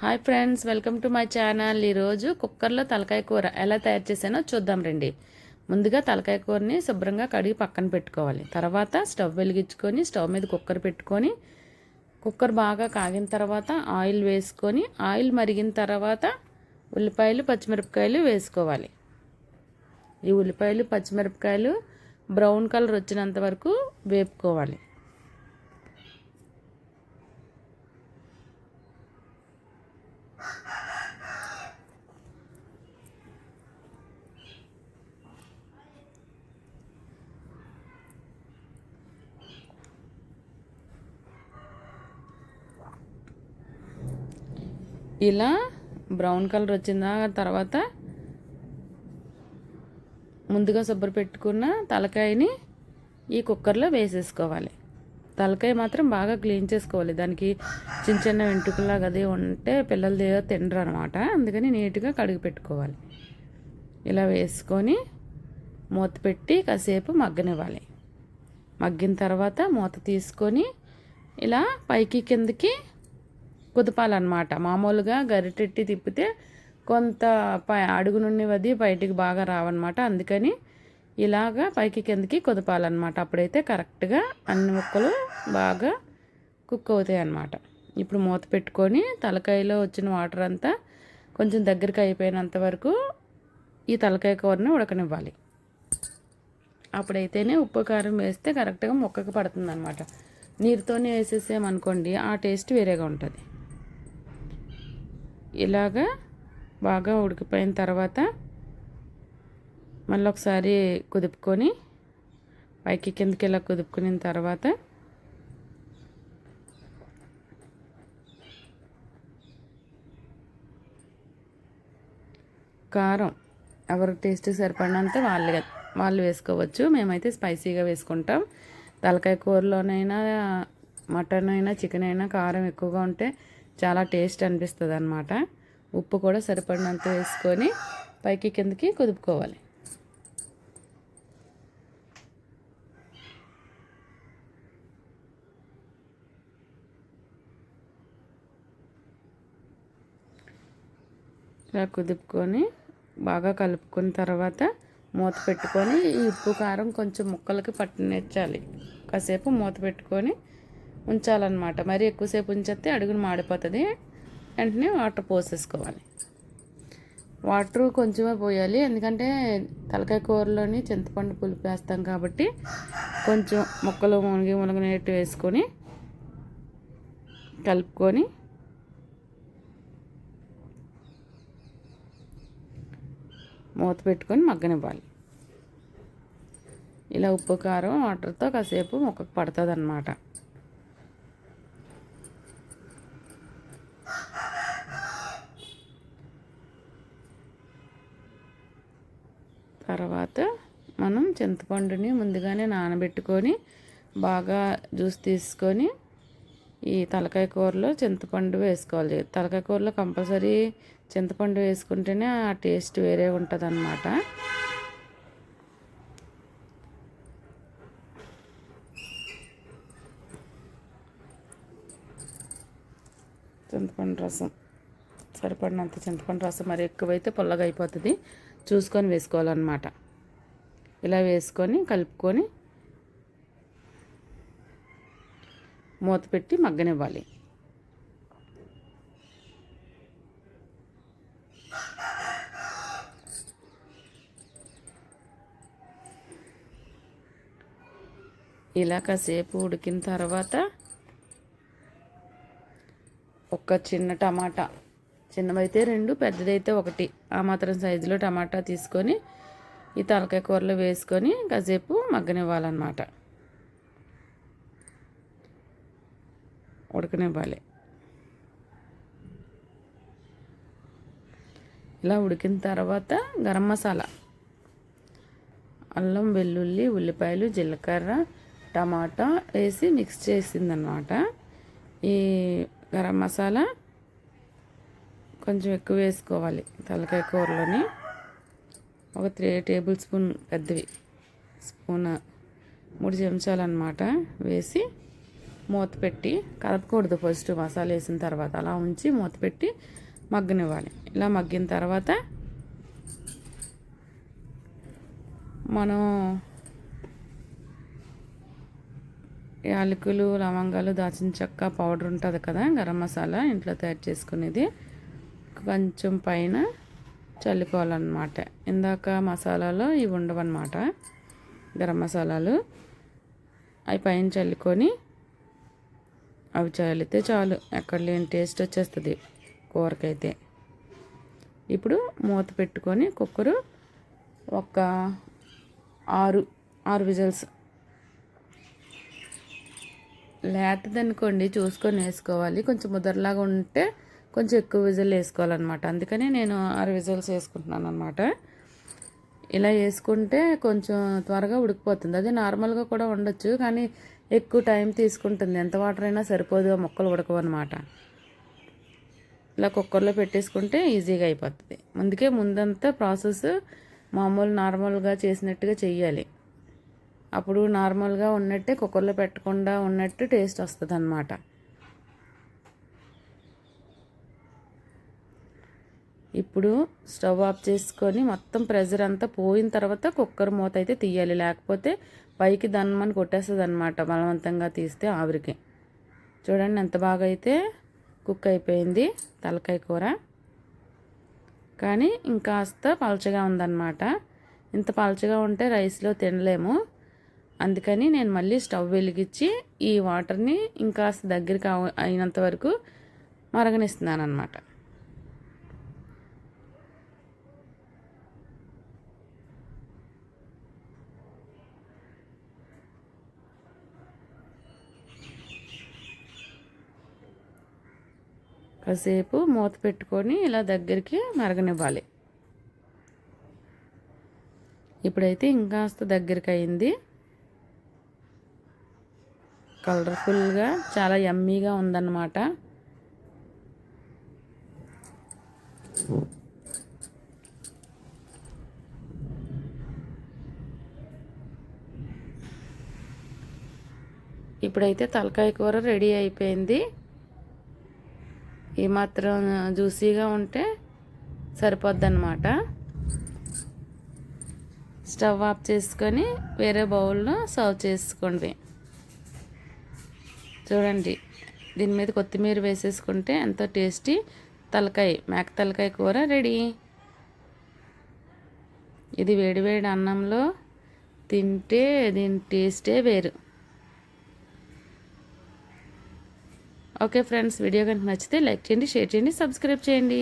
Hi friends welcome to my channel. ఈరోజు కుక్కర్లో తలకాయ కూర ఎలా తయారు చేశానో చూద్దాం రండి. ముందుగా తలకాయ కూరని శుభ్రంగా కడిగి పక్కన పెట్టుకోవాలి. తర్వాత స్టవ్ వెలిగించుకొని స్టవ్ మీద కుక్కర్ పెట్టుకొని కుక్కర్ బాగా కాగిన తర్వాత ఆయిల్ వేసుకొని ఆయిల్ మరిగిన తర్వాత ఉల్లిపాయలు పచ్చిమిరపకాయలు వేసుకోవాలి. ఈ ఉల్లిపాయలు పచ్చిమిరపకాయలు బ్రౌన్ కలర్ వచ్చినంత వరకు వేపుకోవాలి. ఇలా బ్రౌన్ కలర్ వచ్చిన తర్వాత ముందుగా శుభ్ర పెట్టుకున్న తలకాయని ఈ కుక్కర్లో వేసేసుకోవాలి. తలకాయ మాత్రం బాగా క్లీన్ చేసుకోవాలి. దానికి చిన్న చిన్న వెంట్రుకలాగా అదే ఉంటే పిల్లలు దగ్గర తినరు అనమాట అందుకని నీట్గా కడిగి పెట్టుకోవాలి. ఇలా వేసుకొని మూత పెట్టి కాసేపు మగ్గనివ్వాలి. మగ్గిన తర్వాత మూత తీసుకొని ఇలా పైకి కిందకి కుదపాలన్నమాట. మామూలుగా గరిటెట్టి తిప్పితే కొంత పై అడుగు నుండి వది బయటికి బాగా రావన్నమాట. అందుకని ఇలాగా పైకి కిందకి కుదపాలన్నమాట. అప్పుడైతే కరెక్ట్గా అన్ని ముక్కలు బాగా కుక్ అవుతాయి అన్నమాట ఇప్పుడు మూత పెట్టుకొని తలకాయలో వచ్చిన వాటర్ అంతా కొంచెం దగ్గరికి అయిపోయినంత వరకు ఈ తలకాయ కూరని ఉడకనివ్వాలి. అప్పుడైతేనే ఉప్పు కారం వేస్తే కరెక్ట్గా ముక్కకు పడుతుంది అనమాట నీరుతోనే వేసేసామనుకోండి ఆ టేస్ట్ వేరేగా ఉంటుంది. ఇలాగా బాగా ఉడికిపోయిన తర్వాత మళ్ళీ ఒకసారి కుదుపుకొని పైకి కిందకి ఇలా కుదుపుకున్న తర్వాత కారం ఎవరికి టేస్ట్ సరిపడినంత వాళ్ళు వాళ్ళు వేసుకోవచ్చు. మేమైతే స్పైసీగా వేసుకుంటాం. తలకాయ కూరలోనైనా మటన్ అయినా చికెన్ అయినా కారం ఎక్కువగా ఉంటే చాలా టేస్ట్ అనిపిస్తుంది అనమాట ఉప్పు కూడా సరిపడినంత వేసుకొని పైకి కిందకి కుదుపుకోవాలి. ఇలా కుదుపుకొని బాగా కలుపుకున్న తర్వాత మూత పెట్టుకొని ఈ ఉప్పు కారం కొంచెం ముక్కలకి పట్టునిచ్చాలి. కాసేపు మూత పెట్టుకొని ఉంచాలన్నమాట. మరి ఎక్కువసేపు ఉంచేస్తే అడుగును మాడిపోతుంది. వెంటనే వాటర్ పోసేసుకోవాలి. వాటర్ కొంచెమే పోయాలి. ఎందుకంటే తలకాయ కూరలోని చింతపండు పులుపు వేస్తాం కాబట్టి కొంచెం ముక్కలు మునిగి మునగనేట్టు వేసుకొని కలుపుకొని మూత పెట్టుకొని మగ్గనివ్వాలి. ఇలా ఉప్పు కారం వాటర్తో కాసేపు మొక్కకు పడుతుంది అన్నమాట తర్వాత మనం చింతపండుని ముందుగానే నానబెట్టుకొని బాగా జ్యూస్ తీసుకొని ఈ తలకాయ కూరలో చింతపండు వేసుకోవాలి. తలకాయ కూరలో కంపల్సరీ చింతపండు వేసుకుంటేనే ఆ టేస్ట్ వేరే ఉంటుంది అన్నమాట చింతపండు రసం. సరిపడినంత చింతపండు రసం మరి ఎక్కువైతే పుల్లగా అయిపోతుంది. చూసుకొని వేసుకోవాలన్నమాట. ఇలా వేసుకొని కలుపుకొని మూత పెట్టి మగ్గనివ్వాలి. ఇలా కాసేపు ఉడికిన తర్వాత ఒక చిన్న టమాటా చిన్నవైతే రెండు పెద్దదైతే ఒకటి. ఆ మాత్రం సైజులో టమాటా తీసుకొని ఈ తలకాయ కూరలో వేసుకొని కాసేపు మగ్గనివ్వాలన్నమాట. ఉడకనివ్వాలి. ఇలా ఉడికిన తర్వాత గరం మసాలా అల్లం వెల్లుల్లి ఉల్లిపాయలు జీలకర్ర టమాటా వేసి మిక్స్ చేసిందనమాట ఈ గరం మసాలా కొంచెం ఎక్కువ వేసుకోవాలి తలకాయ కూరలోని. ఒక త్రీ టేబుల్ స్పూన్ పెద్దవి స్పూన్ మూడు చెంచాలు అనమాట వేసి మూత పెట్టి కలపకూడదు ఫస్ట్ మసాలా వేసిన తర్వాత అలా ఉంచి మూత పెట్టి మగ్గనివ్వాలి. ఇలా మగ్గిన తర్వాత మనం యాలకులు లవంగాలు దాచిన చెక్క పౌడర్ ఉంటుంది కదా గరం మసాలా ఇంట్లో తయారు చేసుకునేది. కొంచెం పైన చల్లుకోవాలన్నమాట. ఇందాక మసాలాలో ఇవి ఉండవన్నమాట. గరం మసాలాలు. అవి పైన చల్లుకొని అవి చల్లితే చాలు. ఎక్కడ లేని టేస్ట్ వచ్చేస్తుంది కూరకైతే. ఇప్పుడు మూత పెట్టుకొని కుక్కరు ఒక ఆరు ఆరు విజల్స్. లేతదనుకోండి చూసుకొని వేసుకోవాలి. కొంచెం ముదరలాగా ఉంటే కొంచెం ఎక్కువ విజిల్ వేసుకోవాలన్నమాట. అందుకని నేను ఆరు విజిల్స్ వేసుకుంటున్నాను అనమాట ఇలా వేసుకుంటే కొంచెం త్వరగా ఉడికిపోతుంది. అది నార్మల్గా కూడా ఉండొచ్చు కానీ ఎక్కువ టైం తీసుకుంటుంది. ఎంత వాటర్ అయినా సరిపోదు మొక్కలు ఉడకవన్నమాట. ఇలా కుక్కర్లో పెట్టేసుకుంటే ఈజీగా అయిపోతుంది. అందుకే ముందంతా ప్రాసెస్ మామూలు నార్మల్గా చేసినట్టుగా చెయ్యాలి. అప్పుడు నార్మల్గా ఉన్నట్టే కుక్కర్లో పెట్టకుండా ఉన్నట్టు టేస్ట్ వస్తుంది అన్నమాట ఇప్పుడు స్టవ్ ఆఫ్ చేసుకొని మొత్తం ప్రెజర్ అంతా పోయిన తర్వాత కుక్కర్ మూత అయితే తీయాలి. లేకపోతే పైకి దన్మని కొట్టేస్తుంది అనమాట బలవంతంగా తీస్తే ఆవిరికి. చూడండి ఎంత బాగా అయితే కుక్ అయిపోయింది తలకాయ కూర. కానీ ఇంకాస్త పలచగా ఉందన్నమాట. ఇంత పలచగా ఉంటే రైస్లో తినలేము. అందుకని నేను మళ్ళీ స్టవ్ వెలిగించి ఈ వాటర్ని ఇంకాస్త దగ్గరికి అయినంత వరకు మరగనిస్తున్నాను అనమాట కాసేపు మూత పెట్టుకొని ఇలా దగ్గరికి మరగనివ్వాలి. ఇప్పుడైతే ఇంకాస్త దగ్గరికి అయింది కలర్ఫుల్గా చాలా యమ్మీగా ఉందన్నమాట. ఇప్పుడైతే తలకాయ కూర రెడీ అయిపోయింది. ఏమాత్రం జ్యూసీగా ఉంటే సరిపోద్దన్నమాట. స్టవ్ ఆఫ్ చేసుకొని వేరే బౌల్లో సర్వ్ చేసుకోండి. చూడండి దీని మీద కొత్తిమీర వేసేసుకుంటే ఎంతో టేస్టీ తలకాయ మేక తలకాయ కూర రెడీ. ఇది వేడివేడి అన్నంలో తింటే దీని టేస్టే వేరు. ఓకే ఫ్రెండ్స్ వీడియో కనుక నచ్చితే లైక్ చేయండి షేర్ చేయండి సబ్స్క్రైబ్ చేయండి.